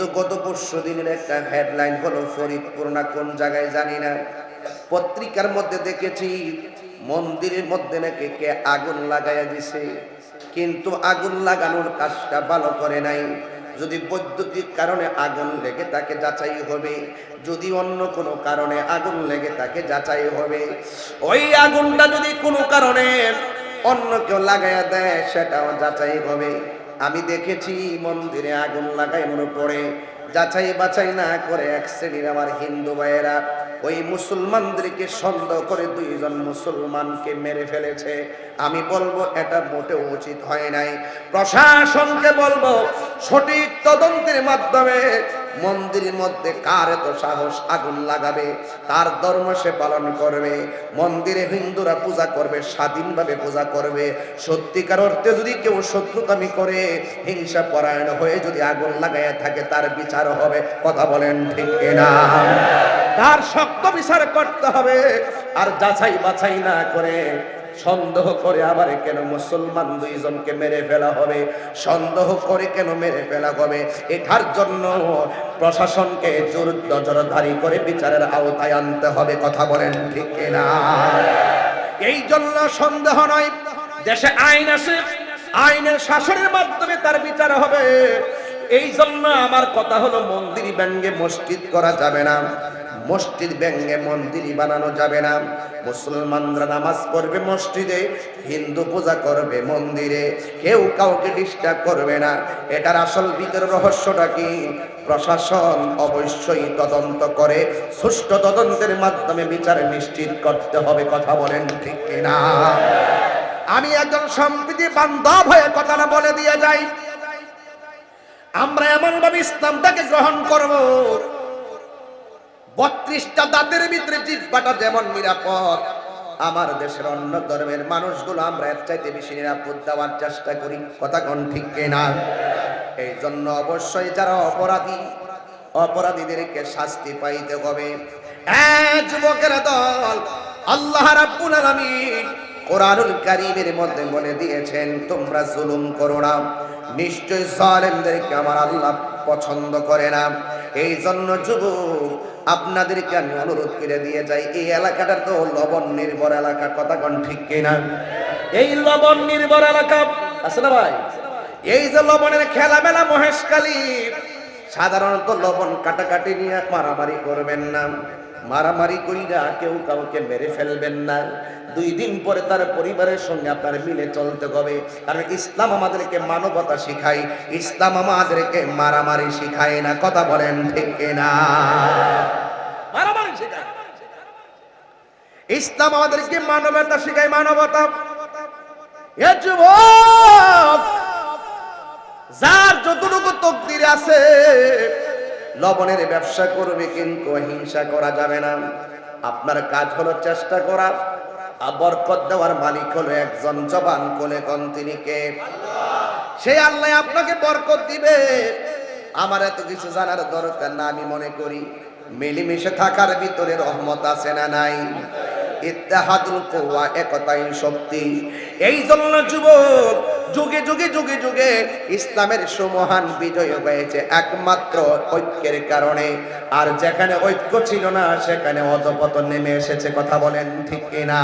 কিন্তু গত পরশু দিনের একটা হেডলাইন হলো ফরিদপুর না কোন জায়গায় জানি না। পত্রিকার মধ্যে দেখেছি, মন্দিরের মধ্যে নাকি কে আগুন লাগাইয়া দিছে। কিন্তু আগুন লাগানোর কাজটা ভালো করে নাই। যদি বৈদ্যুতিক কারণে আগুন লেগে তাকে যাচাই হবে। যদি অন্য কোনো কারণে আগুন লেগে তাকে যাচাই হবে। ওই আগুনটা যদি কোনো কারণে অন্য কেউ লাগাইয়া দেয়, সেটাও যাচাই হবে। আমি দেখেছি মন্দিরে আগুন লাগাইনোর পড়ে যাচাই বাছাই না করে এক শ্রেণির আমার হিন্দু ভাইয়েরা ওই মুসলমানদেরকে সন্দেহ করে দুইজন মুসলমানকে মেরে ফেলেছে। আমি বলব, এটা মোটেও উচিত হয় নাই। প্রশাসনকে বলব, সঠিক তদন্তের মাধ্যমে মন্দিরের মধ্যে কার এত সাহস আগুন লাগাবে? তার ধর্ম সে পালন করবে। মন্দিরে হিন্দুরা পূজা করবে, স্বাধীনভাবে পূজা করবে। সত্যিকার অর্থে যদি কেউ শত্রুতামি করে, হিংসা পরায়ণ হয়ে যদি আগুন লাগাইয়া থাকে, তার বিচার হবে। কথা বলেন ঠিক না তার শক্ত বিচার করতে হবে। আর যাচাই বাছাই না করে সন্দেহ করে আবার কেন মুসলমান দুইজনকে মেরে ফেলা হবে? সন্দেহ করে কেন মেরে ফেলা হবে? এটার জন্য প্রশাসনকে জোর নজরধারী করে বিচারের আওতায় আনতে হবে, কথা বলেন ঠিক না এই জন্য সন্দেহ নয়, দেশে আইন আছে, আইনের শাসনের মাধ্যমে তার বিচার হবে। এই জন্য আমার কথা হলো, মন্দির ব্যঙ্গে মসজিদ করা যাবে না। মসজিদ ব্যঙ্গে মন্দিরই বানানো যাবে না। মুসলমানরা নামাজ পড়বে মসজিদে, হিন্দু পূজা করবে মন্দিরে, কেউ কাউকে ডিস্টার্ব করবে না। এটার আসল ভিতর রহস্যটা কি? প্রশাসন অবশ্যই তদন্ত করে, সুষ্ঠু তদন্তের মাধ্যমে বিচার নিশ্চিত করতে হবে, কথা বলেন ঠিক না আমি একজন সম্প্রীতি বান্ধব হয়ে কথাটা বলে দিয়ে যাই। আমরা এমন ভাবে ইসলামটাকে গ্রহণ করব। বত্রিশটা দাঁতের ভিতরে জিব্বাটা যেমন নিরাপদ, আমার দেশের অন্য ধর্মের মানুষগুলো আমরা এর চাইতে বেশি নিরাপদ দেওয়ার চেষ্টা করি। কথা কোন ঠিক না এই জন্য অবশ্যই যারা অপরাধী, অপরাধীদেরকে শাস্তি পাইতে হবে। যুবকের দল আল্লাহ রাব্বুল আলামিন কোরআনুল কারীমের মধ্যে বলে দিয়েছেন, তোমরা জুলুম করো না। নিশ্চয় জালেমদেরকে আমার আল্লাহ পছন্দ করে না। এই জন্য যুবক, আপনাদেরকে আমি অনুরোধ করে দিয়ে যাই, এই এলাকাটা তো লবণ নির্ভর এলাকা, কথা কোন ঠিক কিনা? এই লবণ নির্ভর এলাকা, আছে না ভাই? এই যে লবণের খেলা মেলা মহেশকালী সাধারণত লবণ কাটাকাটি নিয়ে মারামারি করবেন না। মারামারি কইরা কেউ কাউকে মেরে ফেলবেন না। দুই দিন পরে তার পরিবারের সঙ্গে আপনার মিলে চলতে হবে। কারণ ইসলাম আমাদেরকে মানবতা শিখায়। ইসলাম আমাদেরকে মারামারি শিখায় না। কথা বলেন ঠিক না মারামারি শিখায়। ইসলাম আমাদেরকে মানবতা শিখায় মানবতা। এ যুবক! যার যতটুকু তকদির আছে, লবণের ব্যবসা করবে কিন্তু হিংসা করা যাবে না। আপনার কাজ হলো চেষ্টা করা বরকত দেওয়ার মালিক হলো একজন জবান কোলে কন তিনি কে? সে আল্লাহ আপনাকে বরকত দিবে। আমার এত কিছু জানার দরকার না, আমি মনে করি মিলেমিশে থাকার ভিতরে রহমত আছে না নাই? ইত্তেহাদুল কোয়া একতাই শক্তি। এই জন্য যুবক যুগে যুগে যুগে যুগে ইসলামের সুমহান বিজয় হয়েছে একমাত্র ঐক্যের কারণে। আর যেখানে ঐক্য ছিল না, সেখানে অধপতন নেমে এসেছে, কথা বলেন ঠিক কিনা?